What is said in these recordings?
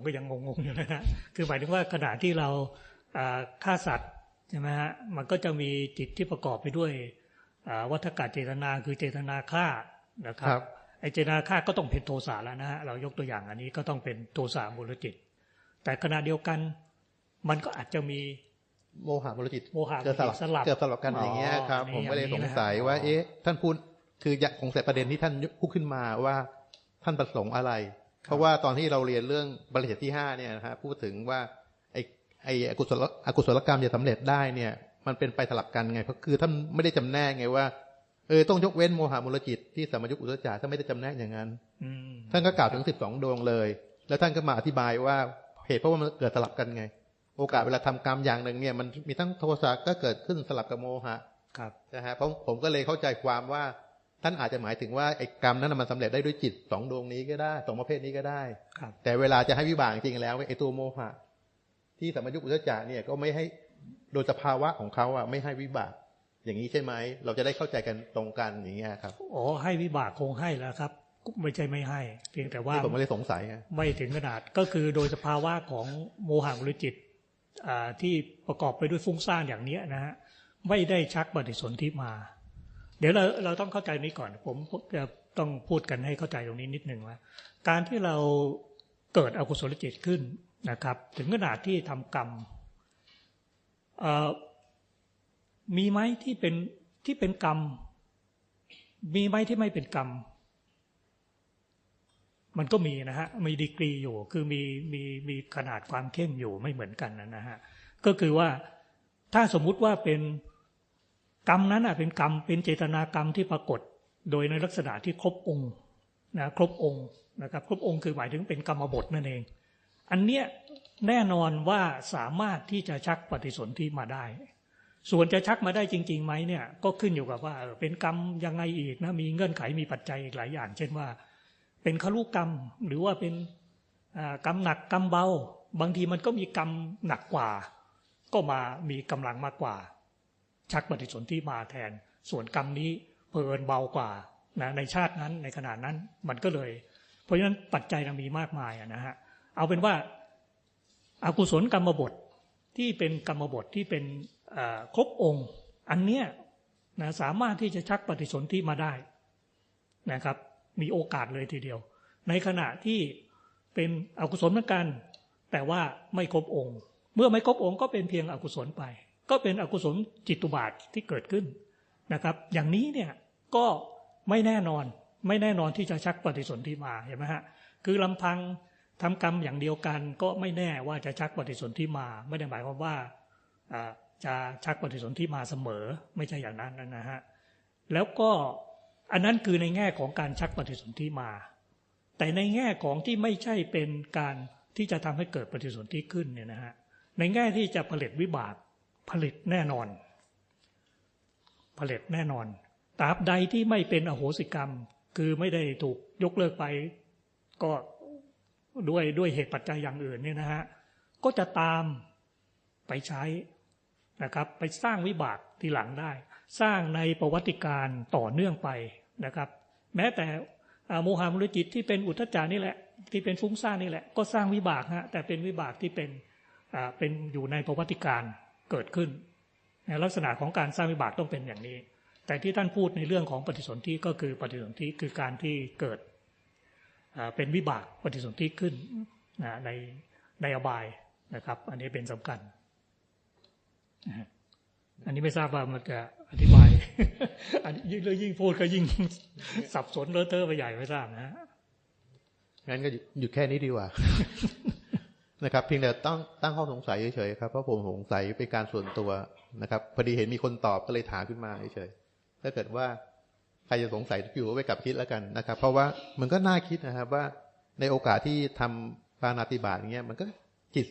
ผมก็ยังงงๆอยู่นะฮะคือหมายถึงว่าขณะที่เราฆ่าสัตว์ใช่ไหมฮะมันก็จะมีจิตที่ประกอบไปด้วยวัฏกะเจตนาคือเจตนาฆ่านะครับไอเจตนาฆ่าก็ต้องเป็นโทสะแล้วนะฮะเรายกตัวอย่างอันนี้ก็ต้องเป็นโทสะมูลจิต แต่ขณะเดียวกันมันก็อาจจะมีโมหะมูลจิตโมหะเกิดสลับเกิดสลับกันอย่างเงี้ยครับ ผมก็เลยสงสัยว่า เอ๊ะ ท่านพูดคืออยากสงสัยประเด็นที่ท่านพูดขึ้นมาว่าท่านประสงค์อะไร เพราะว่าตอนที่เราเรียนเรื่องบริษัทที่ห้าเนี่ยนะฮะพูดถึงว่าไอ้ไอ้อกุศลอกุศลกรรมจะสำเร็จได้เนี่ย มันเป็นไปสลับกันไงเพราะคือท่านไม่ได้จำแนกไงว่าเออต้องยกเว้นโมหะมูลจิตที่สามายุอุตจาท่านไม่ได้จำแนกอย่างนั้นท่านก็กล่าวถึงสิบสองดวงเลย แล้วท่านก็มาอธิบายว่าเหตุเพราะว่ามันเกิดสลับกันไง โอกาสเวลาทำกรรมอย่างหนึ่งเนี่ยมันมีทั้งโทสะก็เกิดขึ้นสลับกับโมหะครับนะฮะเพราะผมก็เลยเข้าใจความว่า ท่านอาจจะหมายถึงว่าไอ้กรรมนั้นมันสำเร็จได้ด้วยจิตสองดวงนี้ก็ได้สองประเภทนี้ก็ได้ครับแต่เวลาจะให้วิบากจริงแล้วไอ้ตัวโมหะ ที่สมัยุอุตจาเนี่ยก็ไม่ให้โดยสภาวะของเขาอะไม่ให้วิบาก อย่างนี้ใช่ไหมเราจะได้เข้าใจกันตรงกันอย่างเงี้ยครับอ๋อให้วิบากคงให้แล้วครับไม่ใช่ไม่ให้ เพียงแต่ว่าผมไม่ได้สงสัยไม่ถึงขนาดก็คือโดยสภาวะของโมหะหรือจิตที่ประกอบไปด้วยฟุ้งซ่านอย่างนี้นะฮะไม่ได้ชักปฏิสนธิมา เดี๋ยวเราเราต้องเข้าใจนี้ก่อน ผมจะต้องพูดกันให้เข้าใจตรงนี้นิดหนึ่งว่า การที่เราเกิดอกุศลจิตขึ้นนะครับ ถึงขนาดที่ทำกรรมมีไหมที่เป็นที่เป็นกรรม มีไหมที่ไม่เป็นกรรม มันก็มีนะฮะมีดีกรีอยู่ คือมีมีมีขนาดความเข้มอยู่ไม่เหมือนกันนะฮะก็คือว่าถ้าสมมุติว่าเป็น กรรมนั้นเป็นกรรมเป็นเจตนากรรมที่ปรากฏ โดยในลักษณะที่ครบองค์นะครบองค์นะครับครบองค์คือหมายถึงเป็นกรรมบทนั่นเอง อันเนี้ยแน่นอนว่าสามารถที่จะชักปฏิสนธิมาได้ ส่วนจะชักมาได้จริงๆไหมเนี่ยก็ขึ้นอยู่กับว่าเป็นกรรมยังไงอีกนะมีเงื่อนไขมีปัจจัยอีกหลายอย่าง เช่นว่า เป็นขลุกรรมหรือว่าเป็นกรรมหนักกรรมเบา บางทีมันก็มีกรรมหนักกว่า ก็มามีกำลังมากกว่า ชักปฏิสนธิมาแทน ส่วนกรรมนี้เพลินเบากว่านะในชาตินั้นในขณะนั้นมันก็เลย เพราะฉะนั้นปัจจัยมีมากมายนะฮะเอาเป็นว่าอากุศลกรรมบทที่เป็นกรรมบทที่เป็นครบองค์ อันเนี้ยนะสามารถที่จะชักปฏิสนธิมาได้นะครับ มีโอกาสเลยทีเดียว ในขณะที่เป็นอกุศลเหมือนกัน แต่ว่าไม่ครบองค์ เมื่อไม่ครบองค์ก็เป็นเพียงอกุศลไป ก็เป็นอกุศลจิตตุบาทที่เกิดขึ้นนะครับ อย่างนี้เนี่ยก็ไม่แน่นอนไม่แน่นอนที่จะชักปฏิสนธิมาเห็นไหมฮะคือลำพังทำกรรมอย่างเดียวกัน ก็ไม่แน่ว่าจะชักปฏิสนธิมา ไม่ได้หมายความว่าจะชักปฏิสนธิมาเสมอ ไม่ใช่อย่างนั้นนะฮะแล้วก็อันนั้นคือในแง่ของการชักปฏิสนธิมา แต่ในแง่ของที่ไม่ใช่เป็นการที่จะทำให้เกิดปฏิสนธิขึ้นเนี่ยนะฮะในแง่ที่จะผลิตวิบาก ผลิตแน่นอน ผลิตแน่นอนตราบใดที่ไม่เป็นอโหสิกรรม คือไม่ได้ถูกยกเลิกไป ก็ด้วยด้วยเหตุปัจจัยอย่างอื่นเนี่ยนะฮะก็จะตามไปใช้นะครับ ไปสร้างวิบากทีหลังได้ สร้างในประวัติการต่อเนื่องไปนะครับ แม้แต่โมหะมุลจิตที่เป็นอุทจานี่แหละ ที่เป็นฟุ้งซ่านนี่แหละ ก็สร้างวิบากฮะแต่เป็นวิบากที่เป็นเป็นอยู่ในประวัติการ เกิดขึ้นในลักษณะของการสร้างวิบากต้องเป็นอย่างนี้ แต่ที่ท่านพูดในเรื่องของปฏิสนธิก็คือปฏิสนธิคือการที่เกิดเป็นวิบากปฏิสนธิขึ้นในในอบายนะครับ อันนี้เป็นสำคัญ อันนี้ไม่ทราบว่ามันจะอธิบาย อันนี้ยิ่งเลยยิ่งพูดก็ยิ่งสับสนเลอะเทอะไปใหญ่ไม่ทราบนะงั้นก็หยุดแค่นี้ดีกว่า นะครับ เพียงแต่ตั้งตั้งข้อสงสัยเฉยๆครับเพราะผมสงสัยเป็นการส่วนตัวนะครับพอดีเห็นมีคนตอบก็เลยถามขึ้นมาเฉยๆถ้าเกิดว่าใครจะสงสัยอยู่ก็ไปกลับคิดแล้วกันนะครับ เพราะว่ามันก็น่าคิดนะครับว่าในโอกาสที่ทำปานาติบาตอย่างเงี้ยมันก็จิต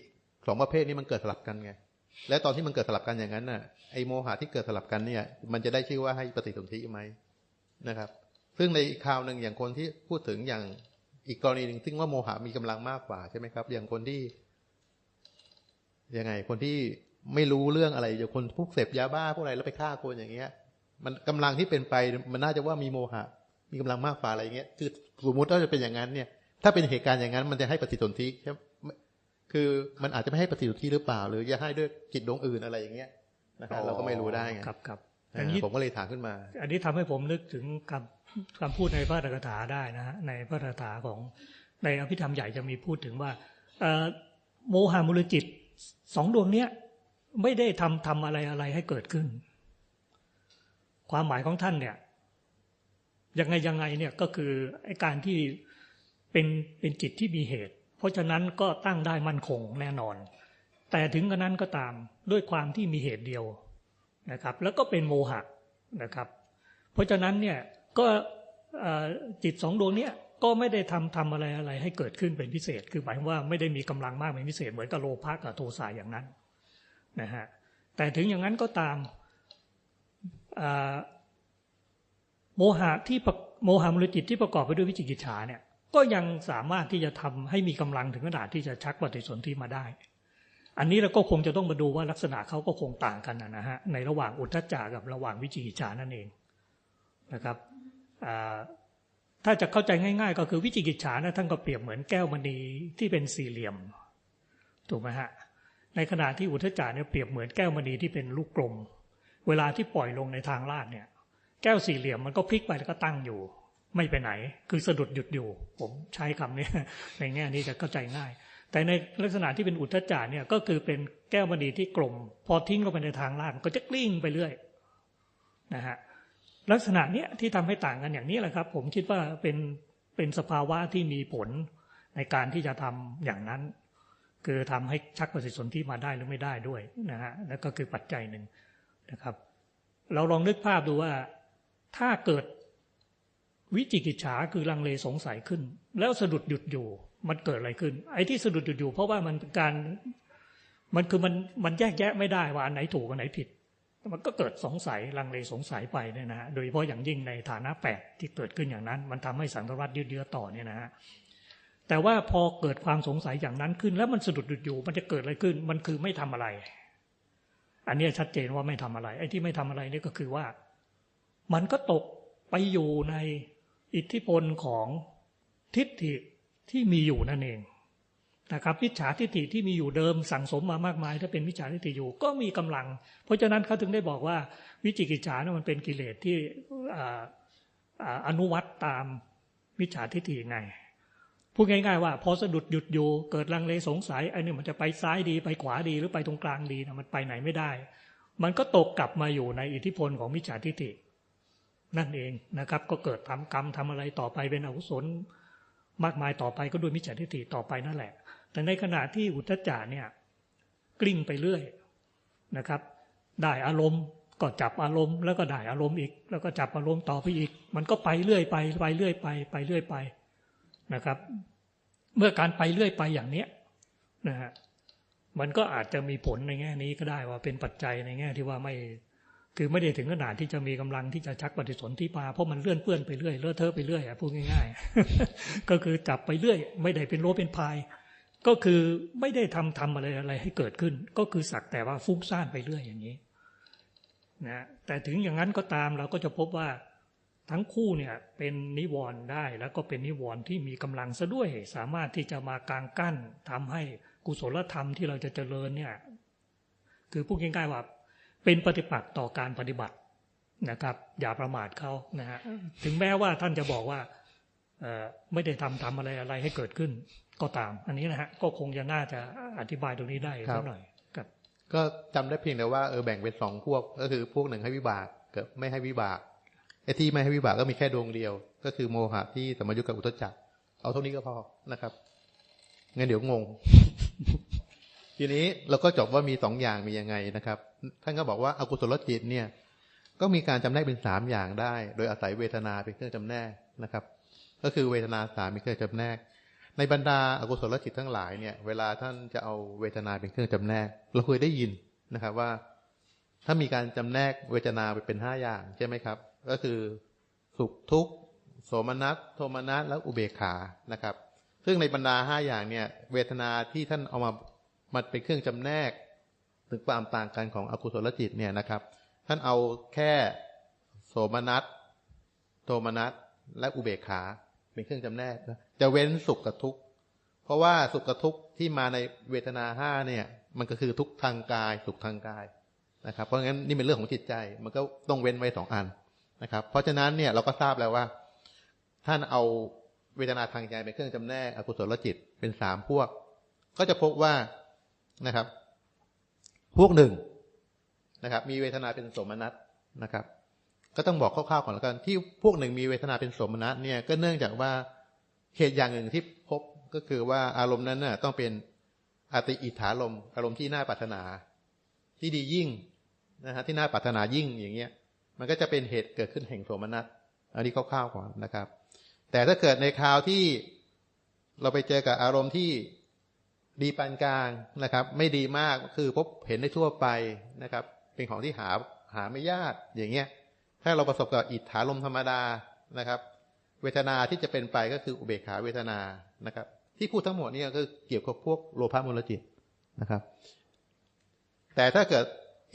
สองประเภทนี้มันเกิดสลับกันไงและตอนที่มันเกิดสลับกันอย่างนั้นน่ะไอโมหะที่เกิดสลับกันเนี่ย มันจะได้ชื่อว่าให้ปฏิสนธิไหมนะครับ ซึ่งในอีกคราวหนึ่งอย่างคนที่พูดถึงอย่าง อีกกรณีหนึ่งซึ่งว่าโมหะมีกำลังมากกว่าใช่ไหมครับ อย่างคนที่ยังไง คนที่ไม่รู้เรื่องอะไรอย่างคนพวกเสพยาบ้าพวกอะไรแล้วไปฆ่าคนอย่างเงี้ย มันกำลังที่เป็นไปมันน่าจะว่ามีโมหะ มีกำลังมากกว่าอะไรเงี้ยคือสมมติว่าจะเป็นอย่างนั้นเนี่ย ถ้าเป็นเหตุการณ์อย่างนั้น มันจะให้ปฏิสนธิใช่คือมันอาจจะไม่ให้ปฏิสุทธิหรือเปล่า หรือจะให้ด้วยจิตดวงอื่นอะไรอย่างเงี้ยนะครับเราก็ไม่รู้ได้ไงครับครับ อ่าอันนี้ผมก็เลยถามขึ้นมา อันนี้ทำให้ผมนึกถึงคำคำพูดในพระอัตถกถาได้นะฮะในพระอัตถกถาของในอภิธรรมใหญ่จะมีพูดถึงว่าเอ่อโมหะมุลจิตสองดวงเนี้ยไม่ได้ทำทำอะไรอะไรให้เกิดขึ้น ความหมายของท่านเนี่ยยังไงยังไงเนี่ยก็คือไอ้การที่เป็นเป็นจิตที่มีเหตุ เพราะฉะนั้นก็ตั้งได้มั่นคงแน่นอน แต่ถึงกระนั้นก็ตามด้วยความที่มีเหตุเดียว นะครับ แล้วก็เป็นโมหะนะครับ เพราะฉะนั้นเนี่ยก็จิตสองดวงเนี้ยก็ไม่ได้ทำทำอะไรอะไรให้เกิดขึ้นเป็นพิเศษ คือหมายว่าไม่ได้มีกำลังมากเป็นพิเศษ เหมือนกับโลภะกับโทสะอย่างนั้นนะฮะแต่ถึงอย่างนั้นก็ตามโมหะที่โมหะมุลจิตที่ประกอบไปด้วยวิจิกิจฉาเนี่ยก็ยังสามารถที่จะทำให้มีกำลังถึงขนาดที่จะชักปฏิสนธิมาได้ อันนี้เราก็คงจะต้องมาดูว่าลักษณะเขาก็คงต่างกันนะฮะในระหว่างอุทธจจากับระหว่างวิจิกิจานั่นเองนะครับถ้าจะเข้าใจง่าย ๆ ก็คือวิจิกิจฉานะท่านก็เปรียบเหมือนแก้วมณีที่เป็นสี่เหลี่ยมถูกไหมฮะในขณะที่อุทธจจาเนี่ยเปรียบเหมือนแก้วมณีที่เป็นลูกกลม เวลาที่ปล่อยลงในทางลาดเนี่ย แก้วสี่เหลี่ยมมันก็พลิกไปแล้วก็ตั้งอยู่ ไม่ไปไหน คือสะดุดหยุดอยู่ ผมใช้คำนี้ในแง่นี้จะเข้าใจง่าย แต่ในลักษณะที่เป็นอุทธจจาเนี่ยก็คือเป็นแก้วมณีที่กลม พอทิ้งลงไปในทางลาดก็จะกลิ้งไปเรื่อยนะฮะลักษณะเนี้ยที่ทำให้ต่างกันอย่างนี้แหละครับ ผมคิดว่าเป็นเป็นสภาวะที่มีผลในการที่จะทำอย่างนั้น คือทำให้ชักปฏิสนธิมาได้หรือไม่ได้ด้วยนะฮะแล้วก็คือปัจจัยหนึ่งนะครับ เราลองนึกภาพดูว่าถ้าเกิด วิจิกิจฉาคือลังเลสงสัยขึ้น แล้วสะดุดหยุดอยู่ มันเกิดอะไรขึ้น ไอ้ที่สะดุดหยุดอยู่ เพราะว่ามันเป็นการ มันคือมันมันแยกแยะไม่ได้ว่าอันไหนถูกอันไหนผิด มันก็เกิดสงสัยลังเลสงสัยไปเนี่ยนะฮะโดยเฉพาะอย่างยิ่งในฐานะแปดที่เกิดขึ้นอย่างนั้น มันทำให้สังสารวัฏยืดเยื้อต่อเนี่ยนะฮะแต่ว่าพอเกิดความสงสัยอย่างนั้นขึ้น แล้วมันสะดุดหยุดอยู่ มันจะเกิดอะไรขึ้น มันคือไม่ทำอะไร อันนี้ชัดเจนว่าไม่ทำอะไร ไอ้ที่ไม่ทำอะไรนี่ก็คือว่า มันก็ตกไปอยู่ใน อิทธิพลของทิฏฐิที่มีอยู่นั่นเองนะครับมิจฉาทิฏฐิที่มีอยู่เดิมสั่งสมมามากมาย ถ้าเป็นมิจฉาทิฏฐิอยู่ก็มีกำลัง เพราะฉะนั้นเขาถึงได้บอกว่าวิจิกิจฉานี่ยมันเป็นกิเลสที่อ่าอ่าอนุวัตตามมิจฉาทิฏฐิไงพูดง่ายๆว่าพอสะดุดหยุดอยู่เกิดลังเลสงสัยไอ้นี่มันจะไปซ้ายดีไปขวาดีหรือไปตรงกลางดีนะมันไปไหนไม่ได้ มันก็ตกกลับมาอยู่ในอิทธิพลของมิจฉาทิฏฐิ นั่นเองนะครับ ก็เกิดทำกรรมทำอะไรต่อไปเป็นอกุศลมากมายต่อไปก็ด้วยมิจฉาทิฏฐิต่อไปนั่นแหละ แต่ในขณะที่อุทจจาเนี่ยกลิ้งไปเรื่อยนะครับ ได้อารมณ์ก็จับอารมณ์แล้วก็ได้อารมณ์อีก แล้วก็จับอารมณ์ต่อไปอีก มันก็ไปเรื่อยไปไปเรื่อยไปไปเรื่อยไปนะครับ เมื่อการไปเรื่อยไปอย่างเนี้ยนะฮะมันก็อาจจะมีผลในแง่นี้ก็ได้ว่าเป็นปัจจัยในแง่ที่ว่าไม่ คือไม่ได้ถึงขนาดที่จะมีกำลังที่จะชักปฏิสนธิมาเพราะมันเลื่อนเปื้อนไปเรื่อยเลอะเทอะไปเรื่อยอะพูดง่าย ๆ ก็คือจับไปเรื่อย ไม่ได้เป็นโลเป็นพาย ก็คือไม่ได้ทำทำอะไรอะไรให้เกิดขึ้น ก็คือสักแต่ว่าฟุ้งซ่านไปเรื่อยอย่างนี้นะแต่ถึงอย่างนั้นก็ตามเราก็จะพบว่าทั้งคู่เนี่ยเป็นนิวรณ์ได้แล้วก็เป็นนิวรณ์ที่มีกำลังซะด้วย สามารถที่จะมากางกั้นทำให้กุศลธรรมที่เราจะเจริญเนี่ยคือพูดง่ายๆว่า เป็นปฏิปักษ์ต่อการปฏิบัตินะครับ อย่าประมาทเขานะฮะถึงแม้ว่าท่านจะบอกว่าเอ่อไม่ได้ทำทำอะไรอะไรให้เกิดขึ้น ก็ตาม อันนี้นะฮะก็คงจะน่าจะอธิบายตรงนี้ได้ครัสับกหน่อยครับ ก็จำได้เพียงแต่ว่าเออแบ่งเป็นสองพวก ก็คือพวกหนึ่งให้วิบากกับไม่ให้วิบากไอ้ที่ไม่ให้วิบากก็มีแค่ดวงเดียว ก็คือโมหะที่สมยุทธ์กับอุทจจักเอาเท่านี้ก็พอนะครับงั้นเดี๋ยวงง ทีนี้เราก็จบว่ามีสองอย่างมียังไงนะครับ ท่านก็บอกว่าอากุศลจิตเนี่ย ก็มีการจำแนกเป็นสามอย่างได้ โดยอาศัยเวทนาเป็นเครื่องจำแนกนะครับ ก็คือเวทนาสามเป็นเครื่องจำแนก ในบรรดาอากุศลจิตทั้งหลายเนี่ย เวลาท่านจะเอาเวทนาเป็นเครื่องจำแนก เราเคยได้ยินนะครับว่า ถ้ามีการจำแนกเวทนาไปเป็นห้าอย่างใช่ไหมครับ ก็คือสุขทุกข์โสมนัสโทมนัสและอุเบกขานะครับ ซึ่งในบรรดาห้าอย่างเนี่ย เวทนาที่ท่านเอามามันเป็นเครื่องจำแนก ถึงความต่างกันของอกุศลจิตเนี่ยนะครับ ท่านเอาแค่โสมนัสโทมนัสและอุเบกขาเป็นเครื่องจำแนกนะจะเว้นสุขกับทุกข์เพราะว่าสุขกับทุกข์ที่มาในเวทนาห้าเนี่ย มันก็คือทุกข์ทางกายสุขทางกายนะครับ เพราะงั้นนี่เป็นเรื่องของจิตใจ มันก็ต้องเว้นไว้สองอันนะครับ เพราะฉะนั้นเนี่ยเราก็ทราบแล้วว่า ท่านเอาเวทนาทางใจเป็นเครื่องจำแนกอกุศลจิตเป็นสามพวก ก็จะพบว่านะครับ พวกหนึ่งนะครับ มีเวทนาเป็นสมนัตนะครับ ก็ต้องบอกคร่าวๆก่อนแล้วกัน ที่พวกหนึ่งมีเวทนาเป็นสมนัตเนี่ยก็เนื่องจากว่าเหตุอย่างหนึ่งที่พบก็คือว่าอารมณ์นั้นน่ะต้องเป็นอติอิทธารมอารมณ์ที่น่าปรารถนา ที่ดียิ่งนะฮะที่น่าปรารถนายิ่งอย่างเงี้ย มันก็จะเป็นเหตุเกิดขึ้นแห่งโสมนัสอันนี้คร่าวๆก่อนนะครับ แต่ถ้าเกิดในคราวที่เราไปเจอกับอารมณ์ที่ ดีปานกลางนะครับ ไม่ดีมากคือพบเห็นได้ทั่วไปนะครับ เป็นของที่หาหาไม่ยากอย่างเงี้ย ถ้าเราประสบกับอิทธารมธรรมดานะครับ เวทนาที่จะเป็นไปก็คืออุเบกขาเวทนานะครับ ที่พูดทั้งหมดนี่ก็เกี่ยวกับพวกโลภะมูลจิตนะครับ แต่ถ้าเกิด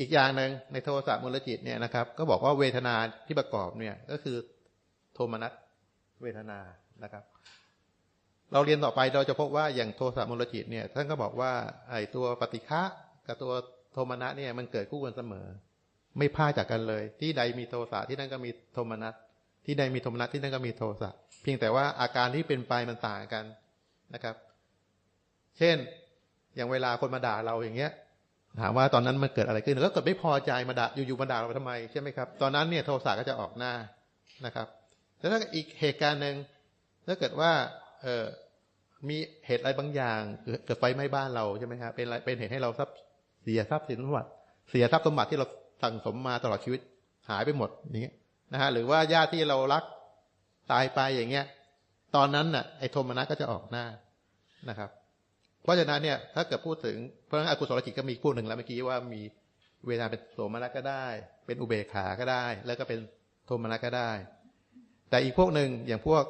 อีกอย่างหนึ่งในโทสะมูลจิตเนี่ยนะครับ ก็บอกว่าเวทนาที่ประกอบเนี่ยก็คือโทมนัสเวทนานะครับ เราเรียนต่อไปเราจะพบว่าอย่างโทสะมูลจิตเนี่ยท่านก็บอกว่าไอ้ตัวปฏิฆะกับตัวโทมนัสเนี่ยมันเกิดคู่กันเสมอ ไม่พลาดจากกันเลย ที่ใดมีโทสะที่นั่นก็มีโทมนัสที่ใดมีโทมนัสที่นั่นก็มีโทสะเพียงแต่ว่าอาการที่เป็นไปมันต่างกันนะครับ เช่นอย่างเวลาคนมาด่าเราอย่างเงี้ย ถามว่าตอนนั้นมันเกิดอะไรขึ้นแล้วเกิดไม่พอใจมาด่าอยู่ๆมาด่าเราทำไมใช่ไหมครับตอนนั้นเนี่ยโทสะก็จะออกหน้านะครับ แล้วถ้าอีกเหตุการณ์หนึ่งถ้าเกิดว่าเออ มีเหตุอะไรบางอย่างเกิดไฟไหม้บ้านเราใช่ไหมครับเป็นอะไรเป็นเหตุให้เราทรัพย์เสียทรัพย์สินสมบัติเสียทรัพย์สมบัติที่เราสั่งสมมาตลอดชีวิตหายไปหมดอย่างเงี้ยนะฮะหรือว่าญาติที่เรารักตายไปอย่างเงี้ย ตอนนั้นน่ะไอ้โทมนัสก็จะออกหน้านะครับ เพราะฉะนั้นเนี่ยถ้าเกิดพูดถึงเพราะฉะนั้นอกุศลจิตก็มีพูดหนึ่งแล้วเมื่อกี้ว่ามีเวลาเป็นโสมนัสก็ได้ เป็นอุเบกขาก็ได้ แล้วก็เป็นโทมนัสก็ได้ แต่อีกพวกหนึ่งอย่างพวก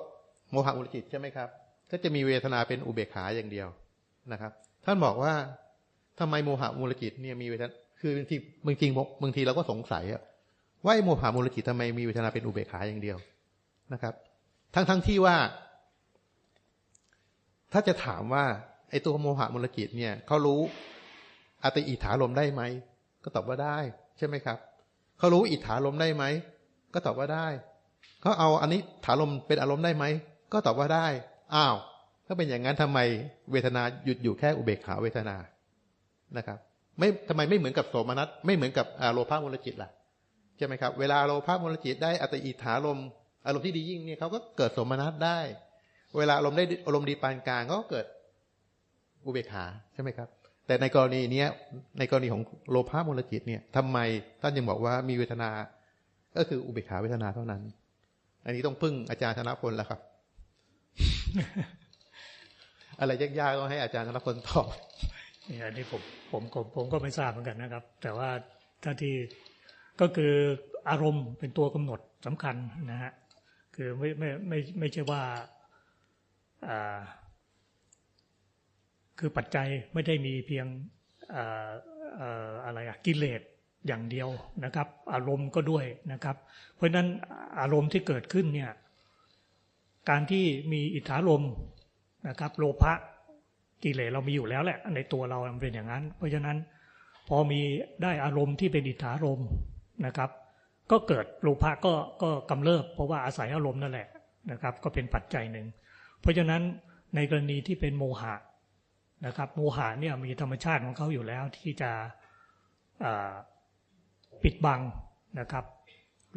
โมหะมุลจิตใช่ไหมครับ ก็จะมีเวทนาเป็นอุเบกขาอย่างเดียวนะครับ ท่านบอกว่าทำไมโมหะมูลจิตเนี่ยมีเวทนาคือบางทีบางทีบางทีเราก็สงสัยว่าโมหะมูลจิตทำไมมีเวทนาเป็นอุเบกขาอย่างเดียวนะครับ ทั้งทั้งที่ว่า ถ้าจะถามว่าไอ้ตัวโมหะมูลจิตเนี่ยเขารู้อติอิทธาลมได้ไหมก็ตอบว่าได้ใช่ไหมครับเขารู้อิทธาลมได้ไหมก็ตอบว่าได้เขาเอาอันนี้ถาลมเป็นอารมณ์ได้ไหมก็ตอบว่าได้ อ้าว ถ้าเป็นอย่างนั้นทำไมเวทนาหยุดอยู่แค่อุเบกขาเวทนานะครับ ไม่ทำไมไม่เหมือนกับโสมนัสไม่เหมือนกับโลภะมูลจิตล่ะใช่ไหมครับ เวลาโลภะมูลจิตได้อัตอิทธาลมอารมณ์ที่ดียิ่งเนี่ยเขาก็เกิดโสมนัสได้ เวลาอารมณ์ได้อารมณ์ดีปานกลางก็เกิดอุเบกขาใช่ไหมครับ แต่ในกรณีเนี้ยในกรณีของโลภะมูลจิตเนี่ยทำไมท่านยังบอกว่ามีเวทนา ก็คืออุเบกขาเวทนาเท่านั้น อันนี้ต้องพึ่งอาจารย์ธนพลแล้วครับ อะไรยากๆก็ให้อาจารย์ธนพลตอบเนี่ยอันนี้ผมผมผมผมก็ไม่ทราบเหมือนกันนะครับ แต่ว่าถ้าที่ก็คืออารมณ์เป็นตัวกำหนดสำคัญนะฮะคือไม่ไม่ไม่ไม่ใช่ว่าอ่าคือปัจจัยไม่ได้มีเพียงอ่าอ่าอะไรอะกิเลสอย่างเดียวนะครับ อารมณ์ก็ด้วยนะครับ เพราะฉะนั้นอารมณ์ที่เกิดขึ้นเนี่ย การที่มีอิทธารมนะครับ โลภะกิเลสเรามีอยู่แล้วแหละ ในตัวเรามันเป็นอย่างนั้น เพราะฉะนั้นพอมีได้อารมณ์ที่เป็นอิทธารมนะครับ ก็เกิดโลภะก็ก็กำเริบเพราะว่าอาศัยอารมณ์นั่นแหละนะครับ ก็เป็นปัจจัยหนึ่ง เพราะฉะนั้นในกรณีที่เป็นโมหะนะครับ โมหะเนี่ยมีธรรมชาติของเขาอยู่แล้วที่จะปิดบังนะครับ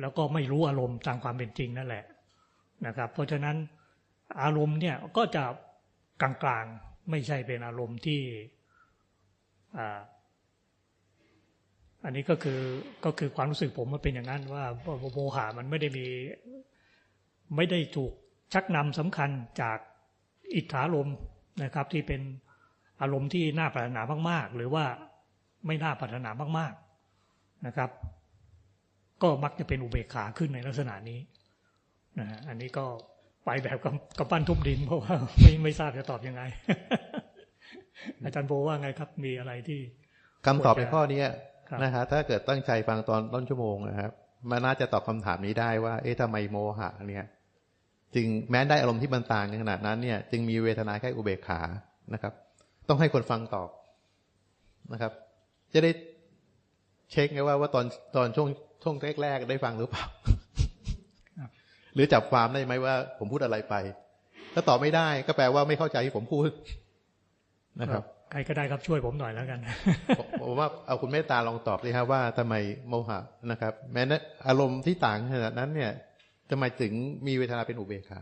แล้วก็ไม่รู้อารมณ์ตามความเป็นจริงนั่นแหละ นะครับ เพราะฉะนั้นอารมณ์เนี่ยก็จะกลางๆ ไม่ใช่เป็นอารมณ์ที่อันนี้ก็คือก็คือความรู้สึกผมมันเป็นอย่างนั้นว่าโมหะมันไม่ได้มี ไม่ได้ถูกชักนำสำคัญจากอิทธารมนะครับ ที่เป็นอารมณ์ที่น่าปรารถนามาก ๆ หรือว่าไม่น่าปรารถนามาก ๆนะครับ ก็มักจะเป็นอุเบกขาขึ้นในลักษณะนี้ อันนี้ก็ไปแบบกับปั้นทุบดิน เพราะว่าไม่ไม่ทราบจะตอบยังไง อาจารย์โบว่าไงครับ มีอะไรที่คำตอบในข้อนี้นะฮะถ้าเกิดตั้งใจฟังตอนต้นชั่วโมงนะครับมันน่าจะตอบคำถามนี้ได้ว่า เอ๊ะทำไมโมหะเนี่ย จึงแม้ได้อารมณ์ที่มันต่างกันขนาดนั้นเนี่ย จึงมีเวทนาแค่อุเบกขานะครับ ต้องให้คนฟังตอบนะครับ จะได้เช็คไงว่าว่าตอนตอนช่วงช่วงแรกๆได้ฟังหรือเปล่าครับ หรือจับความได้ไหมว่า ผมพูดอะไรไป ถ้าตอบไม่ได้ก็แปลว่าไม่เข้าใจที่ผมพูดนะครับ ใครก็ได้ครับช่วยผมหน่อยแล้วกันผมผมว่าเอาคุณเมตตาลองตอบสิครับว่าทำไมโมหะนะครับ แม้นอารมณ์ที่ต่างขนาดนั้นเนี่ยทำไมถึงมีเวทนาเป็นอุเบกขา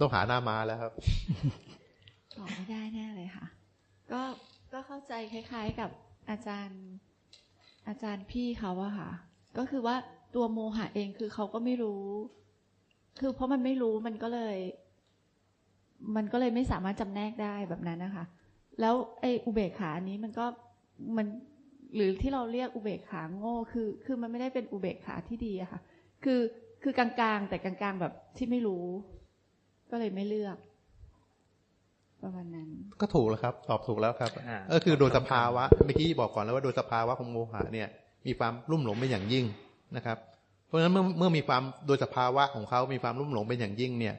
ต้องหาหน้ามาแล้วครับตอบไม่ได้แน่เลยค่ะ ก็ก็เข้าใจคล้าย ๆ กับอาจารย์อาจารย์พี่เขาอะค่ะ ก็คือว่า ตัวโมหะเองคือเขาก็ไม่รู้ คือเพราะมันไม่รู้มันก็เลย มันก็เลยไม่สามารถจำแนกได้แบบนั้นนะคะ แล้วไอ้อุเบกขาอันนี้มันก็มันหรือที่เราเรียกอุเบกขาโง่คือ คือมันไม่ได้เป็นอุเบกขาที่ดีอะค่ะ คือคือกลางๆ แต่กลางๆแบบที่ไม่รู้ ก็เลยไม่เลือก ประมาณนั้น ก็ถูกแล้วครับ ตอบถูกแล้วครับอ่าก็คือโดยสภาวะเมื่อกี้บอกก่อนแล้วว่าโดยสภาวะของโมหะเนี่ย มีความรุ่มหลงเป็นอย่างยิ่ง นะครับ เพราะฉะนั้นเมื่อเมื่อมีความโดยสภาวะของเขามีความรุ่มหลงเป็นอย่างยิ่งเนี่ย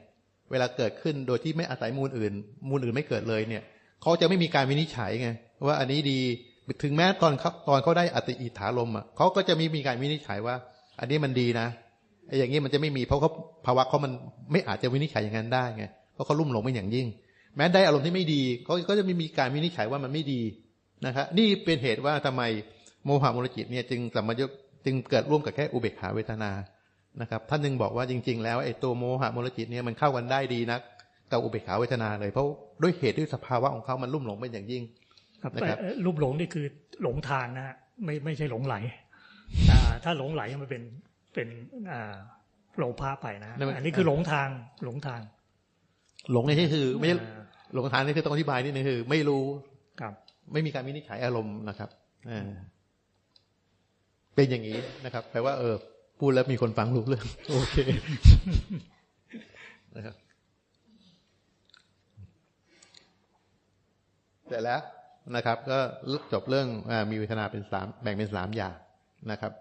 เวลาเกิดขึ้นโดยที่ไม่อาศัยมูลอื่น มูลอื่นไม่เกิดเลยเนี่ยเขาจะไม่มีการวินิจฉัยไงว่าอันนี้ดีถึงแม้ตอนเขาตอนเขาได้อติอิทธาลมอะเขาก็จะม่มีการวินิจฉัยว่า อันนี้มันดีนะไอ้อย่างนี้มันจะไม่มีเพราะเขาภาวะเขามันไม่อาจจะวินิจฉัยอย่างนั้นได้ไงเพราะเขารุ่มหลงเป็นอย่างยิ่ง แม้ได้อารมณ์ที่ไม่ดีเขาก็จะไม่มีการวินิจฉัยว่ามันไม่ดีนะครับนี่เป็นเหตุว่าทำไมโมหะมูลจิตเนี่ยจึงสัมมยก จึงเกิดร่วมกับแค่อุเบกขาเวทนานะครับ ท่านนึงบอกว่าจริง ๆ แล้วไอ้ตัวโมหะมูลจิตเนี่ยมันเข้ากันได้ดีนักกับอุเบกขาเวทนาเลยเพราะด้วยเหตุด้วยสภาวะของเขามันรุ่มหลงเป็นอย่างยิ่งครับนะครับแต่เอ่อรูปหลงนี่คือหลงทางนะฮะไม่ไม่ใช่หลงไหลอ่าถ้าหลงไหลมันเป็นเป็นอ่าโลภะไปนะฮะนั่นมันอันนี้คือหลงทางหลงทาง หลงในที่คือไม่ใช่อ่าหลงทางนี่คือต้องอธิบายนิดนึงคือ ไม่รู้ครับ ไม่มีการวินิจฉัยอารมณ์นะครับอ่า เป็นอย่างนี้นะครับแปลว่าเออพูดแล้วมีคนฟังรู้เรื่อง โอเคนะครับเสร็จแล้วนะครับ ก็จบเรื่องอมีเวทนาเป็นสามแบ่งเป็นสามอย่างนะครับ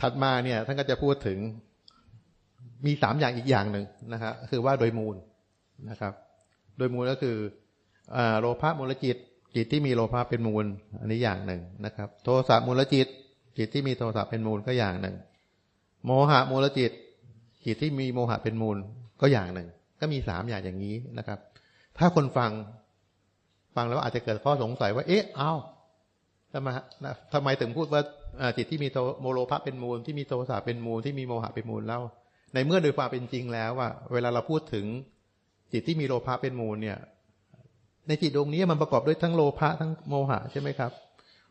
ถัดมาเนี่ย ท่านก็จะพูดถึงมีสามอย่างอีกอย่างหนึ่งนะครับคือว่าโดยมูลนะครับ โดยมูลก็คืออ่าโลภะมูลจิต จิตที่มีโลภะเป็นมูล อันนี้อย่างหนึ่งนะครับ โทสะมูลจิต จิตที่มีโทสะเป็นมูลก็อย่างหนึ่ง โมหะมูลจิต จิตที่มีโมหะเป็นมูลก็อย่างหนึ่ง ก็มีสามอย่างอย่างนี้นะครับ ถ้าคนฟังฟังแล้วอาจจะเกิดข้อสงสัยว่า เอ๊ะ เอ้าทำไมทำไมถึงพูดว่าจิตที่มีโทโมโลภะเป็นมูล ที่มีโทสะเป็นมูล ที่มีโมหะเป็นมูลแล้วในเมื่อโดยความเป็นจริงแล้วว่า เวลาเราพูดถึงจิตที่มีโลภะเป็นมูลเนี่ย ในจิตดวงนี้มันประกอบด้วยทั้งโลภะทั้งโมหะใช่ไหมครับ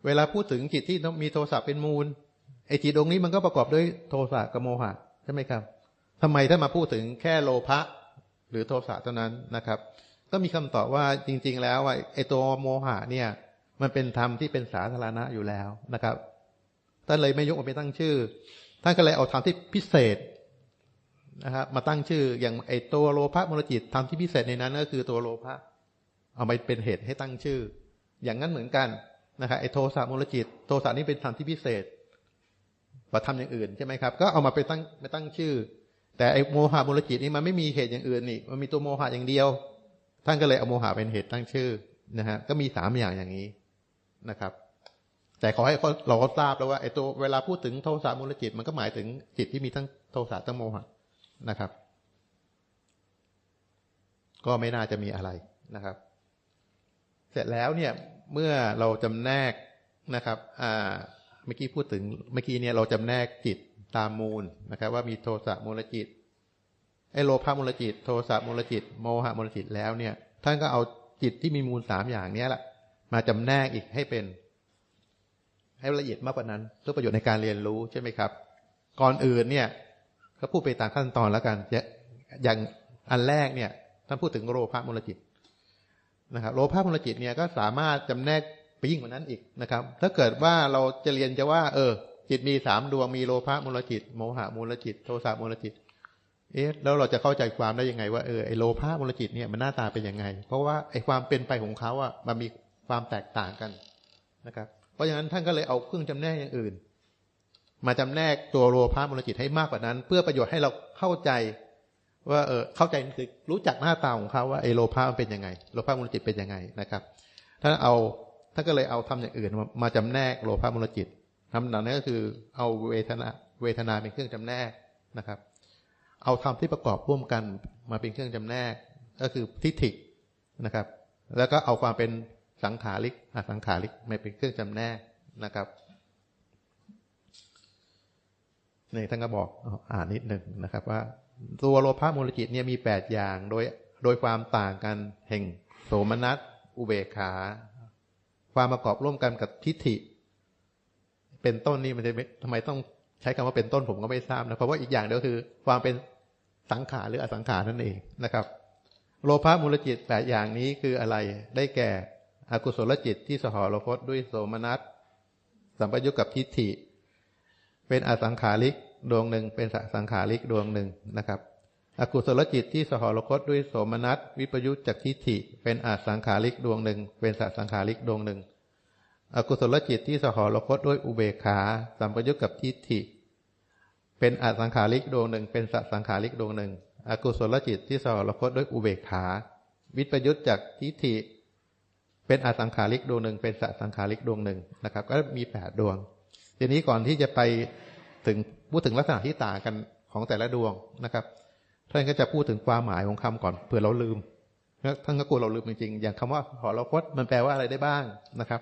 เวลาพูดถึงจิตที่มีโทสะเป็นมูลไอจิตดวงนี้มันก็ประกอบด้วยโทสะกับโมหะใช่ไหมครับทำไมถ้ามาพูดถึงแค่โลภะหรือโทสะเท่านั้นนะครับ ก็มีคำตอบว่าจริง ๆ แล้วว่าไอตัวโมหะเนี่ย มันเป็นธรรมที่เป็นสาธารณะอยู่แล้วนะครับท่านเลยไม่ยกมาเป็นตั้งชื่อท่านก็เลยเอาธรรมที่พิเศษนะครับมาตั้งชื่ออย่างไอตัวโลภะมูลจิตธรรมที่พิเศษในนั้น ก็คือตัวโลภะ เอาไปเป็นเหตุให้ตั้งชื่อ อย่างนั้นเหมือนกันนะครับไอ้โทสะมูลจิต โทสะนี่เป็นธรรมที่พิเศษกว่าทำอย่างอื่นใช่ไหมครับ ก็เอามาไปตั้งไปตั้งชื่อ แต่ไอ้โมหะมูลจิตนี่มันไม่มีเหตุอย่างอื่นนี่มันมีตัวโมหะอย่างเดียว ท่านก็เลยเอาโมหะเป็นเหตุตั้งชื่อนะฮะก็มีสามอย่างอย่างนี้นะครับ แต่ขอให้เราก็ทราบแล้วว่าไอ้ตัวเวลาพูดถึงโทสะมูลจิต มันก็หมายถึงจิตที่มีทั้งโทสะทั้งโมหะนะครับ ก็ไม่น่าจะมีอะไรนะครับ เสร็จแล้วเนี่ยเมื่อเราจำแนกนะครับอ่าเมื่อกี้พูดถึงเมื่อกี้เนี่ยเราจำแนกจิตตามมูลนะครับ ว่ามีโทสะมูลจิตไอโลภะมูลจิต โทสะมูลจิต โมหะมูลจิตแล้วเนี่ย ท่านก็เอาจิตที่มีมูลสามอย่างเนี้ยแหละมาจำแนกอีกให้เป็น ให้ละเอียดมากกว่านั้น เพื่อประโยชน์ในการเรียนรู้ใช่ไหมครับ ก่อนอื่นเนี่ย ก็พูดไปตามขั้นตอนแล้วกันอย่างอันแรกเนี่ยท่านพูดถึงโลภะมูลจิต นะครับโลภะมูลจิตเนี่ยก็สามารถจำแนกไปยิ่งกว่านั้นอีกนะครับ ถ้าเกิดว่าเราจะเรียนจะว่า เออ จิตมีสามดวงมีโลภะมูลจิต โมหะมูลจิต โทสะมูลจิต เอ๊ะแล้วเราจะเข้าใจความได้ยังไง ว่าเออไอโลภะมูลจิตเนี่ยมันหน้าตาเป็นยังไง เพราะว่าไอความเป็นไปของเขาอะมันมีความแตกต่างกันนะครับ เพราะฉะนั้นท่านก็เลยเอาเครื่องจำแนกอย่างอื่น มาจำแนกตัวโลภะมูลจิตให้มากกว่านั้น เพื่อประโยชน์ให้เราเข้าใจ ว่าเออเข้าใจคือรู้จักหน้าตาของเขาว่าไอโลภะมันเป็นยังไงโลภะมูลจิตเป็นยังไงนะครับท่านเอาท่านก็เลยเอาทำอย่างอื่นมามาจำแนกโลภะมูลจิตทำหนั้นก็คือเอาเวทนาเวทนาเป็นเครื่องจำแนกนะครับ เอาธรรมที่ประกอบร่วมกันมาเป็นเครื่องจำแนก ก็คือทิฏฐินะครับ แล้วก็เอาความเป็นสังขาริกอสังขาริกมาเป็นเครื่องจำแนกนะครับนี่ท่านก็บอกอ่านนิดหนึ่งนะครับว่า ตัวโลภะมูลจิตเนี่ยมีแปดอย่างโดยโดยความต่างกันแห่งโสมนัสอุเบกขา ความประกอบร่วมกันกับทิฏฐิ เป็นต้นนี่มันจะทำไมต้องใช้คำว่าเป็นต้นผมก็ไม่ทราบนะเพราะว่าอีกอย่างเดียวคือ ความเป็นสังขารหรืออสังขารนั่นเองนะครับ โลภะมูลจิตแปดอย่างนี้คืออะไรได้แก่อกุศลจิตที่สหรคตด้วยโสมนัสสัมปยุกกับทิฏฐิ เป็นอสังขาริก ดวงหนึ่งเป็นสังขาริกดวงหนึ่งนะครับ อกุศลจิตที่สหรคตด้วยโสมนัสวิปยุตจากทิฏฐิ เป็นอาสังขาริกดวงหนึ่ง เป็นสัสังขาริกดวงหนึ่ง อกุศลจิตที่สหรคตด้วยอุเบกขาสัมปยุตกับทิฏฐิ เป็นอาสังขาริกดวงหนึ่ง เป็นสัสังขาริกดวงหนึ่ง อกุศลจิตที่สหรคตด้วยอุเบกขา วิปยุตจากทิฏฐิ เป็นอาสังขาริกดวงหนึ่ง เป็นสัสังขาริกดวงหนึ่งนะครับ ก็มีแปดดวง ทีนี้ก่อนที่จะไปถึง พูดถึงลักษณะที่ต่างกันของแต่ละดวงนะครับท่านก็จะพูดถึงความหมายของคำก่อนเผื่อเราลืมท่านก็กลัวเราลืมจริงๆอย่างคำว่าหอรคตมันแปลว่าอะไรได้บ้างนะครับ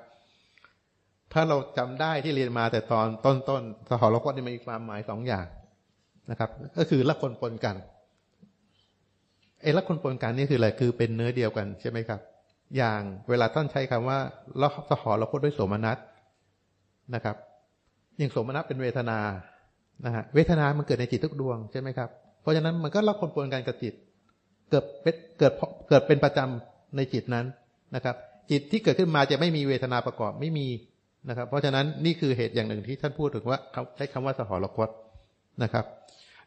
ถ้าเราจำได้ที่เรียนมาแต่ตอนต้นๆสหรคตนี่มีความหมายสองอย่างนะครับ ก็คือละคนปนกันไอ้ละคนปนกันนี่คืออะไรคือเป็นเนื้อเดียวกันใช่ไหมครับ อย่างเวลาท่านใช้คำว่าละสหรคตด้วยโสมนัสนะครับ อย่างโสมนัสเป็นเวทนา นะฮะเวทนา มันเกิดในจิตทุกดวงใช่ไหมครับ เพราะฉะนั้นมันก็ละคนปนกันกับจิต เกิดเป็นเกิดเกิดเป็นประจำในจิตนั้นนะครับ จิตที่เกิดขึ้นมาจะไม่มีเวทนาประกอบไม่มีนะครับ เพราะฉะนั้นนี่คือเหตุอย่างหนึ่งที่ท่านพูดถึงว่าใช้คำว่าสหรคตนะครับ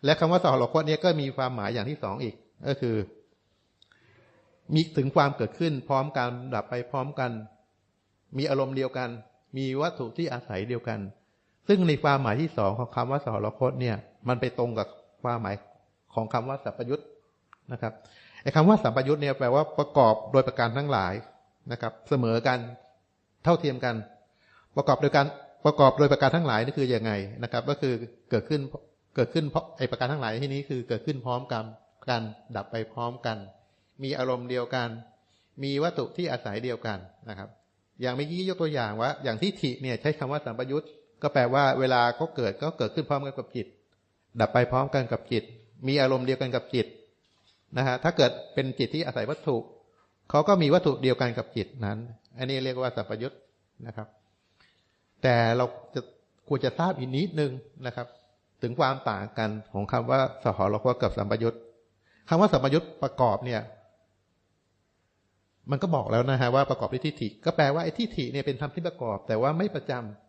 และคำว่าสหรคตนี้ก็มีความหมายอย่างที่สองอีกก็คือ มีถึงความเกิดขึ้นพร้อมกันดับไปพร้อมกัน มีอารมณ์เดียวกัน มีวัตถุที่อาศัยเดียวกัน ซึ่งในความหมายที่สองของคำว่าสหรคตเนี่ย มันไปตรงกับความหมายของคำว่าสัพยุตนะครับไอ้คำว่าสัพยุตเนี่ยแปลว่าประกอบโดยประการทั้งหลายนะครับ เสมอกันเท่าเทียมกัน ประกอบโดยการประกอบโดยประการทั้งหลายนี่คือยังไงนะครับ ก็คือเกิดขึ้นเกิดขึ้นเพราะไอ้ประการทั้งหลายที่นี้คือเกิดขึ้นพร้อมกันกันดับไปพร้อมกัน มีอารมณ์เดียวกัน มีวัตถุที่อาศัยเดียวกันนะครับ อย่างเมื่อกี้ยกตัวอย่างว่า อย่างที่ถิเนี่ยใช้คำว่าสัมปยุต ก็แปลว่าเวลาเขาเกิดก็เกิดขึ้นพร้อมกันกับจิต ดับไปพร้อมกันกับจิต มีอารมณ์เดียวกันกับจิตนะฮะถ้าเกิดเป็นจิตที่อาศัยวัตถุเขาก็มีวัตถุเดียวกันกับจิตนั้น อันนี้เรียกว่าสัพยุตนะครับ แต่เราจะควรจะทราบอีกนิดนึงนะครับ ถึงความต่างกันของคำว่าสหรคตกับสัมปยุตคำว่าสัมปยุตประกอบเนี่ย มันก็บอกแล้วนะฮะว่าประกอบด้วยทิฏฐิก็แปลว่าไอ้ทิฏฐิเนี่ยเป็นธรรมที่ประกอบ แต่ว่าไม่ประจำ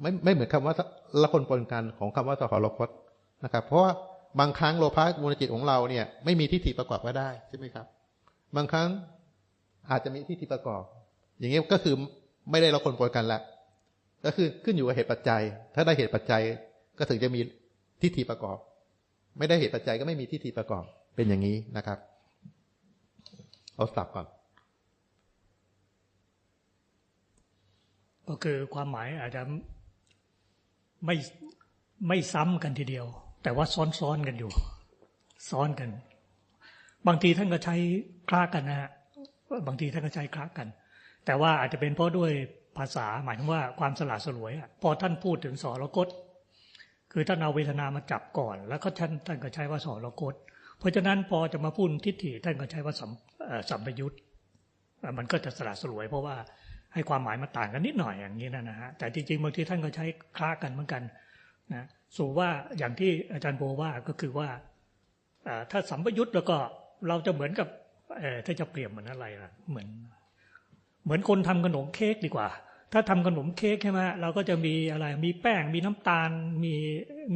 ไม่ไม่เหมือนคำว่าละคนปนกันของคำว่าสหรคตนะครับ เพราะว่าบางครั้งโลภะมูลจิตของเราเนี่ย ไม่มีทิฏฐิประกอบก็ได้ใช่ไหมครับ บางครั้งอาจจะมีทิฏฐิประกอบ อย่างนี้ก็คือไม่ได้ละคนปนกันละก็คือขึ้นอยู่กับเหตุปัจจัย ถ้าได้เหตุปัจจัยก็ถึงจะมีทิฏฐิประกอบ ไม่ได้เหตุปัจจัยก็ไม่มีทิฏฐิประกอบเป็นอย่างนี้นะครับเอาสับก่อนก็คือความหมายอาจจะ ไม่ไม่ซ้ำกันทีเดียว แต่ว่าซ้อนๆกันอยู่ ซ้อนกัน บางทีท่านก็ใช้คล้ากันนะฮะบางทีท่านก็ใช้คล้ากัน แต่ว่าอาจจะเป็นเพราะด้วยภาษาหมายถึงว่าความสละสลวยอะพอท่านพูดถึงสอรกตคือท่านเอาเวทนามาจับก่อน แล้วก็ท่านท่านก็ใช้ว่าสอรกตเพราะฉะนั้นพอจะมาพูดทิฏฐิท่านก็ใช้ว่าสัมสัมปยุตมันก็จะสละสลวยเพราะว่า ให้ความหมายมาต่างกันนิดหน่อยอย่างนี้นะนะฮะแต่จริงๆบางทีท่านก็ใช้คล้ากันเหมือนกันนะสูว่าอย่างที่อาจารย์โบว่าก็คือว่าถ้าสัมปยุตแล้วก็เราจะเหมือนกับถ้าจะเปรียบเหมือนอะไรล่ะเหมือน เหมือนคนทำขนมเค้กดีกว่า ถ้าทำขนมเค้กใช่ไหมเราก็จะมีอะไรมีแป้งมีน้ำตาล มี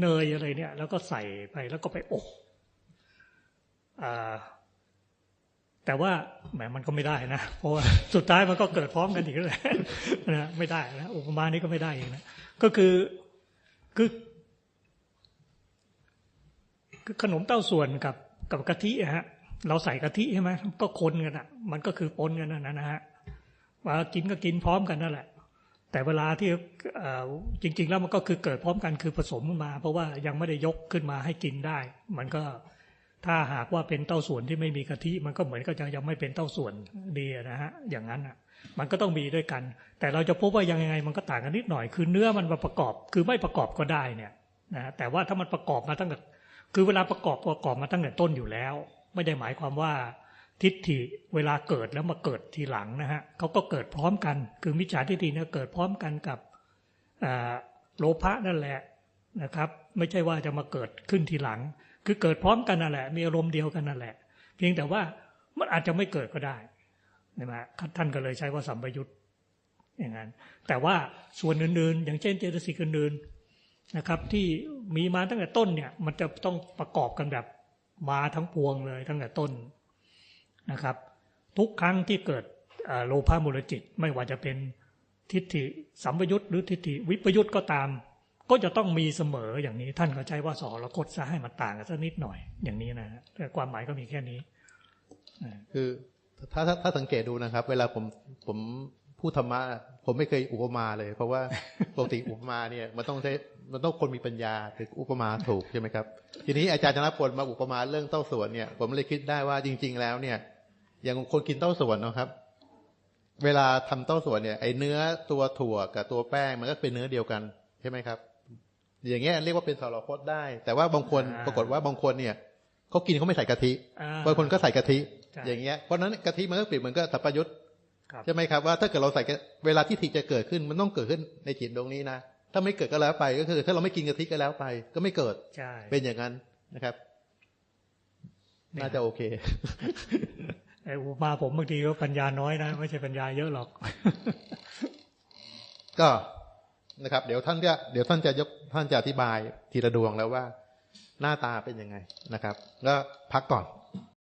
เนยอะไรเนี่ย แล้วก็ใส่ไปแล้วก็ไปอบ แต่ว่าแหมมันก็ไม่ได้นะ เพราะว่าสุดท้ายมันก็เกิดพร้อมกันอีกแล้วนะไม่ได้นะอุปมานี้ก็ไม่ได้อีกนะก็คือคือคือขนมเต้าส่วนกับกับกะทิอะฮะ เราใส่กะทิใช่ไหมก็คนกันอะ มันก็คือปนกันนะนะฮะว่ากินก็กินพร้อมกันนั่นแหละ แต่เวลาที่จริง ๆ แล้วมันก็คือเกิดพร้อมกันคือผสมขึ้นมา เพราะว่ายังไม่ได้ยกขึ้นมาให้กินได้ มันก็ ถ้าหากว่าเป็นเต้าส่วนที่ไม่มีกะทิมันก็เหมือนกับยังยังไม่เป็นเต้าส่วนดีนะฮะอย่างนั้นอะ มันก็ต้องมีด้วยกัน แต่เราจะพบว่ายังไงมันก็ต่างกันนิดหน่อย คือเนื้อมันมาประกอบ คือไม่ประกอบก็ได้เนี่ยนะแต่ว่าถ้ามันประกอบมาตั้งแต่คือเวลาประกอบประกอบมาตั้งแต่ต้นอยู่แล้ว ไม่ได้หมายความว่าทิฏฐิเวลาเกิดแล้วมาเกิดทีหลังนะฮะเขาก็เกิดพร้อมกัน คือมิจฉาทิฏฐิเนี่ยเกิดพร้อมกันกับโลภะนั่นแหละนะครับ ไม่ใช่ว่าจะมาเกิดขึ้นทีหลัง คือเกิดพร้อมกันนั่นแหละ มีอารมณ์เดียวกันนั่นแหละ เพียงแต่ว่ามันอาจจะไม่เกิดก็ได้ใช่ไหมท่านก็เลยใช้ว่าสัมปยุตอย่างนั้น แต่ว่าส่วนอื่นๆ อย่างเช่นเจตสิกอื่นๆนะครับ ที่มีมาตั้งแต่ต้นเนี่ย มันจะต้องประกอบกันแบบมาทั้งพวงเลยตั้งแต่ต้นนะครับ ทุกครั้งที่เกิดโลภะมูลจิต ไม่ว่าจะเป็นทิฏฐิสัมปยุตหรือทิฏฐิวิปยุตก็ตาม ก็จะต้องมีเสมออย่างนี้ ท่านก็ใช้ว่าสอละคตซะให้มันต่างกันสักนิดหน่อย อย่างนี้นะฮะแต่ความหมายก็มีแค่นี้คือถ้าถ้าถ้าสังเกตดูนะครับ เวลาผมผมพูดธรรมะผมไม่เคยอุปมาเลย เพราะว่าปกติอุปมาเนี่ยมันต้องใช้มันต้องคนมีปัญญาถึงอุปมาถูกใช่ไหมครับ ทีนี้อาจารย์ธนพลมาอุปมาเรื่องเต้าส่วนเนี่ย ผมเลยคิดได้ว่าจริง ๆ แล้วเนี่ย อย่างคนกินเต้าส่วนนะครับ เวลาทำเต้าส่วนเนี่ยไอเนื้อตัวถั่วกับตัวแป้งมันก็เป็นเนื้อเดียวกันใช่ไหมครับ อย่างเงี้ยเรียกว่าเป็นสารพจน์ได้ แต่ว่าบางคนอ่าปรากฏว่าบางคนเนี่ยเขากินเขาไม่ใส่กะทิอ่าบางคนก็ใส่กะทิใช่อย่างเงี้ยเพราะฉะนั้นกะทิมันก็เปรียบเหมือนก็สัพพยุตครับใช่ไหมครับว่าถ้าเกิดเราใส่กะเวลาที่ทิจะเกิดขึ้นมันต้องเกิดขึ้นในจิตดวงนี้นะถ้าไม่เกิดก็แล้วไปก็คือ ถ้าเราไม่กินกะทิก็แล้วไป ก็ไม่เกิดใช่เป็นอย่างนั้นนะครับ น่าจะโอเคไอ้อุปมาผมบางทีก็ปัญญาน้อยนะ ไม่ใช่ปัญญาเยอะหรอก ก็ นะครับ เดี๋ยวท่านจะเดี๋ยวท่านจะยกท่านจะอธิบายทีละดวงแล้วว่าหน้าตาเป็นยังไงนะครับ แล้วพักก่อน